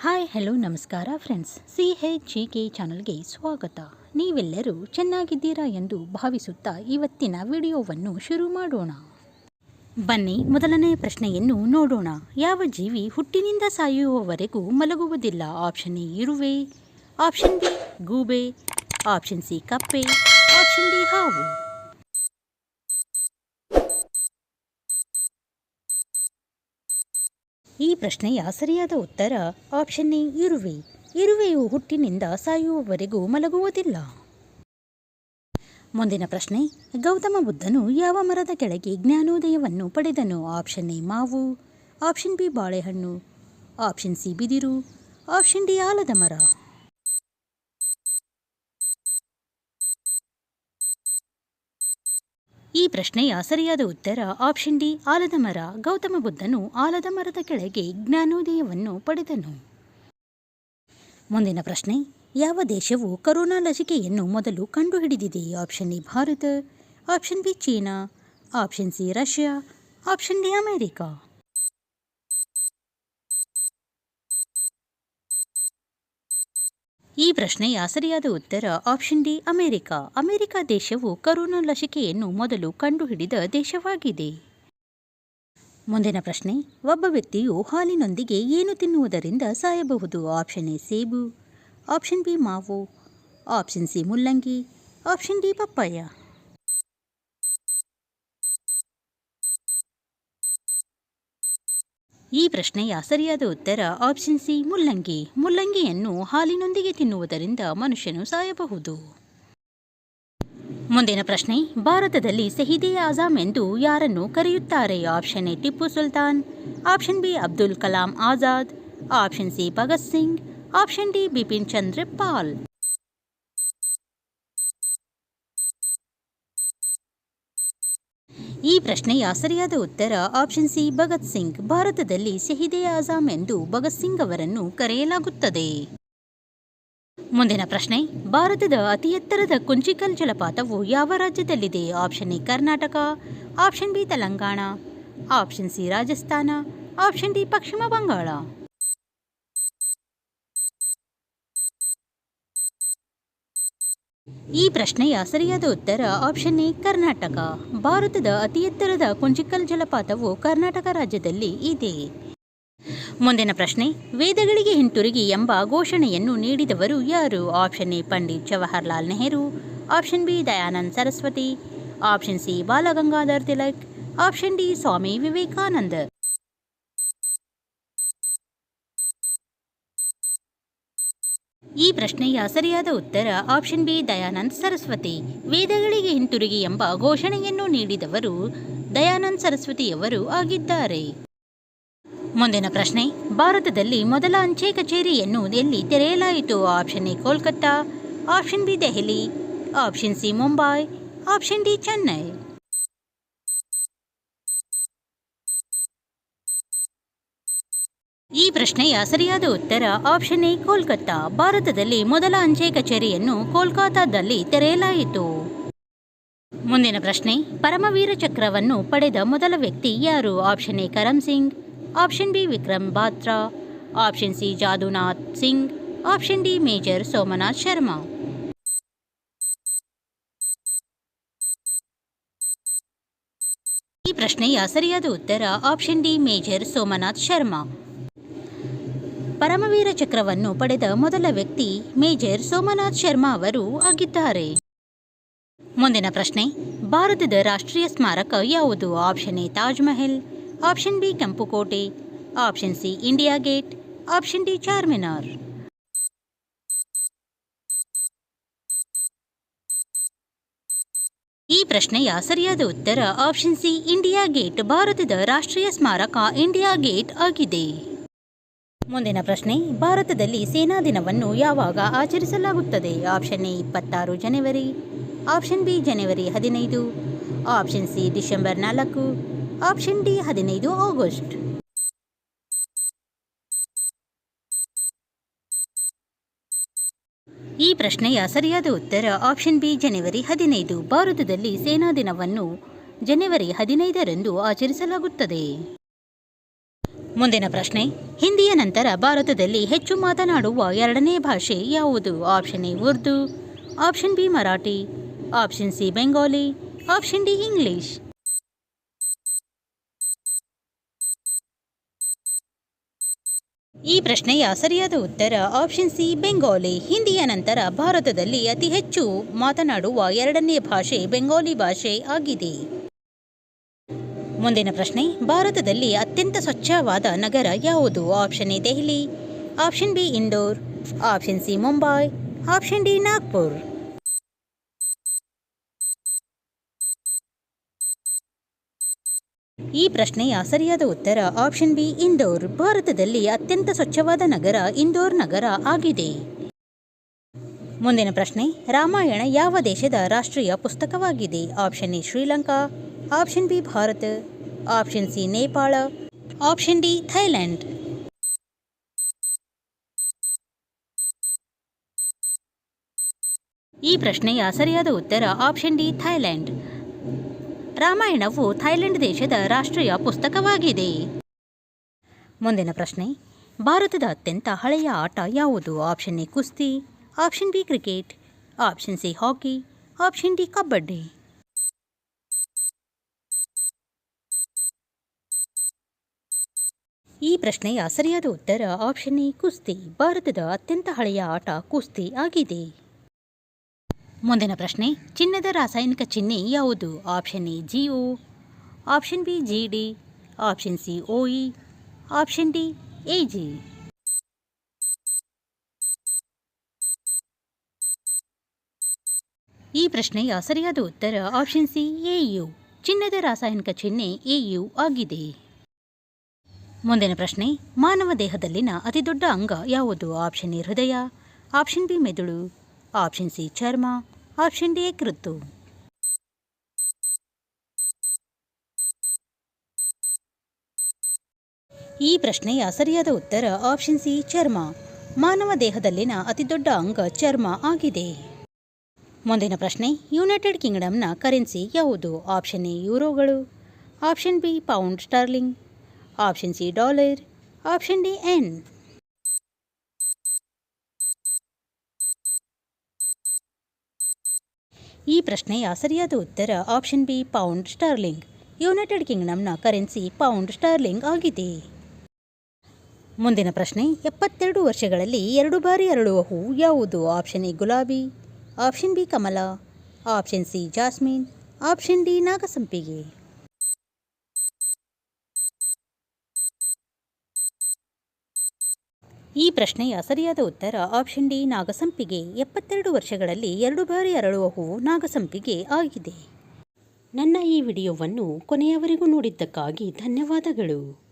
Hi, hello, ನಮಸ್ಕಾರ friends C H G K ಚಾನಲ್ಗೆ ಸ್ವಾಗತ. ನೀವೆಲ್ಲರೂ ಚೆನ್ನಾಗಿದ್ದೀರಾ ಎಂದು ಭಾವಿಸುತ್ತಾ ಇವತ್ತಿನ ವಿಡಿಯೋವನ್ನು ಶುರು ಮಾಡೋಣ. ಬನ್ನಿ, ಮೊದಲನೇ ಪ್ರಶ್ನೆಯನ್ನು ನೋಡೋಣ. ಯಾವ ಜೀವಿ ಹುಟ್ಟಿನಿಂದ ಸಾಯುವವರೆಗೂ ಮಲಗುವುದಿಲ್ಲ? ಆಪ್ಷನ್ ಎ, ಇರುವೆ. ಆಪ್ಷನ್ ಬಿ, ಗೂಬೆ. ಆಪ್ಷನ್ ಸಿ, ಕಪ್ಪೆ. ಆಪ್ಷನ್ ಡಿ, ಹಾವು. ಈ ಪ್ರಶ್ನೆಯ ಸರಿಯಾದ ಉತ್ತರ ಆಪ್ಷನ್ ಎ ಇರುವೆ. ಇರುವೆಯು ಹುಟ್ಟಿನಿಂದ ಸಾಯುವವರೆಗೂ ಮಲಗುವುದಿಲ್ಲ. ಮುಂದಿನ ಪ್ರಶ್ನೆ, ಗೌತಮ ಬುದ್ಧನು ಯಾವ ಮರದ ಕೆಳಗೆ ಜ್ಞಾನೋದಯವನ್ನು ಪಡೆದನು? ಆಪ್ಷನ್ ಎ ಮಾವು. ಆಪ್ಷನ್ ಬಿ ಬಾಳೆಹಣ್ಣು. ಆಪ್ಷನ್ ಸಿ ಬಿದಿರು. ಆಪ್ಷನ್ ಡಿ ಆಲದ ಮರ. ಈ ಪ್ರಶ್ನೆಯ ಸರಿಯಾದ ಉತ್ತರ ಆಪ್ಷನ್ ಡಿ ಆಲದ ಮರ. ಗೌತಮ ಬುದ್ಧನು ಆಲದ ಮರದ ಕೆಳಗೆ ಜ್ಞಾನೋದಯವನ್ನು ಪಡೆದನು. ಮುಂದಿನ ಪ್ರಶ್ನೆ, ಯಾವ ದೇಶವು ಕರೋನಾ ಲಸಿಕೆಯನ್ನು ಮೊದಲು ಕಂಡುಹಿಡಿದಿದೆ? Option A Bharat. Option B China. Option C Russia. Option D America. ಈ ಪ್ರಶ್ನೆಯ ಸರಿಯಾದ ಉತ್ತರ ಆಪ್ಷನ್ ಡಿ ಅಮೆರಿಕ. ಅಮೆರಿಕ ದೇಶವು ಕರೋನಾ ಲಸಿಕೆಯನ್ನು ಮೊದಲು ಕಂಡುಹಿಡಿದ ದೇಶವಾಗಿದೆ. ಮುಂದಿನ ಪ್ರಶ್ನೆ, ಒಬ್ಬ ವ್ಯಕ್ತಿಯು ಹಾಲಿನೊಂದಿಗೆ ಏನು ತಿನ್ನುವುದರಿಂದ ಸಾಯಬಹುದು? ಆಪ್ಷನ್ ಎ ಸೇಬು. ಆಪ್ಷನ್ ಬಿ ಮಾವು. ಆಪ್ಷನ್ ಸಿ ಮುಲ್ಲಂಗಿ. ಆಪ್ಷನ್ ಡಿ ಪಪ್ಪಾಯ. ಈ ಪ್ರಶ್ನೆಯ ಸರಿಯಾದ ಉತ್ತರ ಆಪ್ಷನ್ ಸಿ ಮುಲ್ಲಂಗಿ. ಮುಲ್ಲಂಗಿಯನ್ನು ಹಾಲಿನೊಂದಿಗೆ ತಿನ್ನುವುದರಿಂದ ಮನುಷ್ಯನು ಸಾಯಬಹುದು. ಮುಂದಿನ ಪ್ರಶ್ನೆ, ಭಾರತದಲ್ಲಿ ಸಹಿದೆ ಆಜಾಮ್ ಎಂದು ಯಾರನ್ನು ಕರೆಯುತ್ತಾರೆ? Option A, Tipu Sultan. Option B, Abdul Kalam Azad. Option C, Bhagat Singh. Option D, Bipin Chandra Pal ಈ ಪ್ರಶ್ನೆಯ ಸರಿಯಾದ ಉತ್ತರ ಆಪ್ಷನ್ ಸಿ ಭಗತ್ ಸಿಂಗ್. ಭಾರತದಲ್ಲಿ ಶಹೀದೆ ಆಜಾಮ್ ಎಂದು ಭಗತ್ ಸಿಂಗ್ ಅವರನ್ನು ಕರೆಯಲಾಗುತ್ತದೆ. ಮುಂದಿನ ಪ್ರಶ್ನೆ, ಭಾರತದ ಅತಿ ಎತ್ತರದ ಕುಂಚಿಕಲ್ ಜಲಪಾತವು ಯಾವ ರಾಜ್ಯದಲ್ಲಿದೆ? Option A Karnataka. Option B Telangana. Option C Rajasthan. Option D ಪಶ್ಚಿಮ ಬಂಗಾಳ. ಈ ಪ್ರಶ್ನೆಯ ಸರಿಯಾದ ಉತ್ತರ ಆಪ್ಷನ್ ಎ, ಕರ್ನಾಟಕ. ಭಾರತದ ಅತಿ ಎತ್ತರದ ಕುಂಚಿಕಲ್ ಜಲಪಾತವು ಕರ್ನಾಟಕ ರಾಜ್ಯದಲ್ಲಿ ಇದೆ. ಮುಂದಿನ ಪ್ರಶ್ನೆ, ವೇದಗಳಿಗೆ ಹಿಂತಿರುಗಿ ಎಂಬ ಘೋಷಣೆಯನ್ನು ನೀಡಿದವರು ಯಾರು? Option A, Pandit Jawaharlal Nehru. Option B, Dayanand Saraswati. Option C, Balagangadhar Tilak. Option D, Swami Vivekananda. ಈ ಪ್ರಶ್ನೆಯ ಸರಿಯಾದ ಉತ್ತರ ಆಪ್ಷನ್ ಬಿ ದಯಾನಂದ್ ಸರಸ್ವತಿ. ವೇದಗಳಿಗೆ ಹಿಂತಿರುಗಿ ಎಂಬ ಘೋಷಣೆಯನ್ನು ನೀಡಿದವರು ದಯಾನಂದ್ ಸರಸ್ವತಿಯವರು ಆಗಿದ್ದಾರೆ. ಮುಂದಿನ ಪ್ರಶ್ನೆ, ಭಾರತದಲ್ಲಿ ಮೊದಲ ಅಂಚೆ ಕಚೇರಿಯನ್ನು ಎಲ್ಲಿ ತೆರೆಯಲಾಯಿತು? Option A Kolkata. Option B Delhi. Option C Mumbai. Option D Chennai. ಈ ಪ್ರಶ್ನೆಯ ಸರಿಯಾದ ಉತ್ತರ ಆಪ್ಷನ್ ಎ, ಕೋಲ್ಕತ್ತಾ. ಭಾರತದಲ್ಲಿ ಮೊದಲ ಅಂಚೆ ಕಚೇರಿಯನ್ನು ಕೋಲ್ಕತ್ತಾದಲ್ಲಿ ತೆರೆಯಲಾಯಿತು. ಮುಂದಿನ ಪ್ರಶ್ನೆ, ಪರಮವೀರ ಚಕ್ರವನ್ನು ಪಡೆದ ಮೊದಲ ವ್ಯಕ್ತಿ ಯಾರು? Option A Karam Singh. Option B Vikram Batra. Option C, Jadunath Singh. Option D, major Somnath Sharma. ಈ ಪ್ರಶ್ನೆಯ ಸರಿಯಾದ ಉತ್ತರ option D, major Somnath Sharma. Paramvir ಚಕ್ರವನ್ನು ಪಡೆದ ಮೊದಲ ವ್ಯಕ್ತಿ ಮೇಜರ್ ಸೋಮನಾಥ್ ಶರ್ಮಾ ಅವರು ಆಗಿದ್ದಾರೆ. ಮುಂದಿನ ಪ್ರಶ್ನೆ, ಭಾರತದ ರಾಷ್ಟ್ರೀಯ ಸ್ಮಾರಕ ಯಾವುದು? Option A, Taj Mahal, option B, ಕೆಂಪುಕೋಟೆ, option C, India gate, option D, Charminar. ಈ ಪ್ರಶ್ನೆಯ ಸರಿಯಾದ ಉತ್ತರ ಆಪ್ಷನ್ ಸಿ, ಇಂಡಿಯಾ ಗೇಟ್, ಭಾರತದ ರಾಷ್ಟ್ರೀಯ ಸ್ಮಾರಕ ಇಂಡಿಯಾ ಗೇಟ್ ಆಗಿದೆ. ಮುಂದಿನ ಪ್ರಶ್ನೆ, ಭಾರತದಲ್ಲಿ ಸೇನಾ ದಿನವನ್ನು ಯಾವಾಗ ಆಚರಿಸಲಾಗುತ್ತದೆ? ಆಪ್ಷನ್ ಎ, ಇಪ್ಪತ್ತಾರು ಜನವರಿ. ಆಪ್ಷನ್ ಬಿ, ಜನವರಿ ಹದಿನೈದು. ಆಪ್ಷನ್ ಸಿ, ಡಿಸೆಂಬರ್ ನಾಲ್ಕು. ಆಪ್ಷನ್ ಡಿ, ಹದಿನೈದು ಆಗಸ್ಟ್. ಈ ಪ್ರಶ್ನೆಯ ಸರಿಯಾದ ಉತ್ತರ ಆಪ್ಷನ್ ಬಿ, ಜನವರಿ ಹದಿನೈದು. ಭಾರತದಲ್ಲಿ ಸೇನಾ ದಿನವನ್ನು ಜನವರಿ ಹದಿನೈದರಂದು ಆಚರಿಸಲಾಗುತ್ತದೆ. ಮುಂದಿನ ಪ್ರಶ್ನೆ, ಹಿಂದಿಯ ನಂತರ ಭಾರತದಲ್ಲಿ ಹೆಚ್ಚು ಮಾತನಾಡುವ ಎರಡನೇ ಭಾಷೆ ಯಾವುದು? Option A Urdu. Option B Marathi. Option C Bengali. Option D English. ಈ ಪ್ರಶ್ನೆಯ ಸರಿಯಾದ ಉತ್ತರ ಆಪ್ಷನ್ ಸಿ ಬೆಂಗಾಲಿ. ಹಿಂದಿಯ ನಂತರ ಭಾರತದಲ್ಲಿ ಅತಿ ಹೆಚ್ಚು ಮಾತನಾಡುವ ಎರಡನೇ ಭಾಷೆ ಬೆಂಗಾಲಿ ಭಾಷೆ ಆಗಿದೆ. ಮುಂದಿನ ಪ್ರಶ್ನೆ, ಭಾರತದಲ್ಲಿ ಅತ್ಯಂತ ಸ್ವಚ್ಛವಾದ ನಗರ ಯಾವುದು? Option A, Delhi. Option B, Indore. Option C, Mumbai. Option D, Nagpur. ಈ ಪ್ರಶ್ನೆಯ ಸರಿಯಾದ ಉತ್ತರ ಆಪ್ಷನ್ ಬಿ, ಇಂದೋರ್. ಭಾರತದಲ್ಲಿ ಅತ್ಯಂತ ಸ್ವಚ್ಛವಾದ ನಗರ ಇಂದೋರ್ ನಗರ ಆಗಿದೆ. ಮುಂದಿನ ಪ್ರಶ್ನೆ, ರಾಮಾಯಣ ಯಾವ ದೇಶದ ರಾಷ್ಟ್ರೀಯ ಪುಸ್ತಕವಾಗಿದೆ? Option A, Sri Lanka. Option B Bharat, option C Nepal, option D Thailand. ಈ ಪ್ರಶ್ನೆಯ ಸರಿಯಾದ ಉತ್ತರ ಆಪ್ಷನ್ ಡಿ ಥೈಲ್ಯಾಂಡ್. ರಾಮಾಯಣವು ಥೈಲ್ಯಾಂಡ್ ದೇಶದ ರಾಷ್ಟ್ರೀಯ ಪುಸ್ತಕವಾಗಿದೆ. ಮುಂದಿನ ಪ್ರಶ್ನೆ, ಭಾರತದ ಅತ್ಯಂತ ಹಳೆಯ ಆಟ ಯಾವುದು? ಆಪ್ಷನ್ ಎ ಕುಸ್ತಿ, option B cricket, option C hockey, option D kabaddi. ಈ ಪ್ರಶ್ನೆಯ ಸರಿಯಾದ ಉತ್ತರ ಆಪ್ಷನ್ ಎ ಕುಸ್ತಿ. ಭಾರತದ ಅತ್ಯಂತ ಹಳೆಯ ಆಟ ಕುಸ್ತಿ ಆಗಿದೆ. ಮುಂದಿನ ಪ್ರಶ್ನೆ, ಚಿನ್ನದ ರಾಸಾಯನಿಕ ಚಿಹ್ನೆ ಯಾವುದು? Option A G O option B G D option C O E option D A G ಈ ಪ್ರಶ್ನೆಯ ಸರಿಯಾದ ಉತ್ತರ ಆಪ್ಷನ್ ಸಿ ಎ ಯು, ಚಿನ್ನದ ರಾಸಾಯನಿಕ ಚಿಹ್ನೆ ಯು ಆಗಿದೆ. ಮುಂದಿನ ಪ್ರಶ್ನೆ, ಮಾನವ ದೇಹದಲ್ಲಿನ ಅತಿದೊಡ್ಡ ಅಂಗ ಯಾವುದು? ಆಪ್ಷನ್ ಎ, ಹೃದಯ, ಆಪ್ಷನ್ ಬಿ, ಮೆದುಳು, ಆಪ್ಷನ್ ಸಿ, ಚರ್ಮ, ಆಪ್ಷನ್ ಡಿ ಯಕೃತ್ತು ಈ ಪ್ರಶ್ನೆಯ ಸರಿಯಾದ ಉತ್ತರ ಆಪ್ಷನ್ ಸಿ, ಚರ್ಮ. ಮಾನವ ದೇಹದಲ್ಲಿನ ಅತಿದೊಡ್ಡ ಅಂಗ ಚರ್ಮ ಆಗಿದೆ. ಮುಂದಿನ ಪ್ರಶ್ನೆ, ಯುನೈಟೆಡ್ ಕಿಂಗ್ಡಮ್ನ ಕರೆನ್ಸಿ ಯಾವುದು? Option A, ಯೂರೋಗಳು, option B, pound sterling. Option C dollar option D N ಈ ಪ್ರಶ್ನೆಯ ಸರಿಯಾದ ಉತ್ತರ option B pound sterling United ಕಿಂಗ್ಡಮ್ನ currency pound sterling ಆಗಿದೆ. ಮುಂದಿನ ಪ್ರಶ್ನೆ, ಎಪ್ಪತ್ತೆರಡು ವರ್ಷಗಳಲ್ಲಿ ಎರಡು ಬಾರಿ ಅರಳುವ ಹೂ ಯಾವುದು? ಆಪ್ಷನ್ ಎ ಗುಲಾಬಿ. ಆಪ್ಷನ್ ಬಿ ಕಮಲ. Option C jasmine. Option D ನಾಗಸಂಪಿಗೆ. ಈ ಪ್ರಶ್ನೆಯ ಸರಿಯಾದ ಉತ್ತರ ಆಪ್ಷನ್ ಡಿ ನಾಗಸಂಪಿಗೆ. ಎಪ್ಪತ್ತೆರಡು ವರ್ಷಗಳಲ್ಲಿ ಎರಡು ಬಾರಿ ಅರಳುವ ಹೂವು ನಾಗಸಂಪಿಗೆ ಆಗಿದೆ. ನನ್ನ ಈ ವಿಡಿಯೋವನ್ನು ಕೊನೆಯವರೆಗೂ ನೋಡಿದ್ದಕ್ಕಾಗಿ ಧನ್ಯವಾದಗಳು.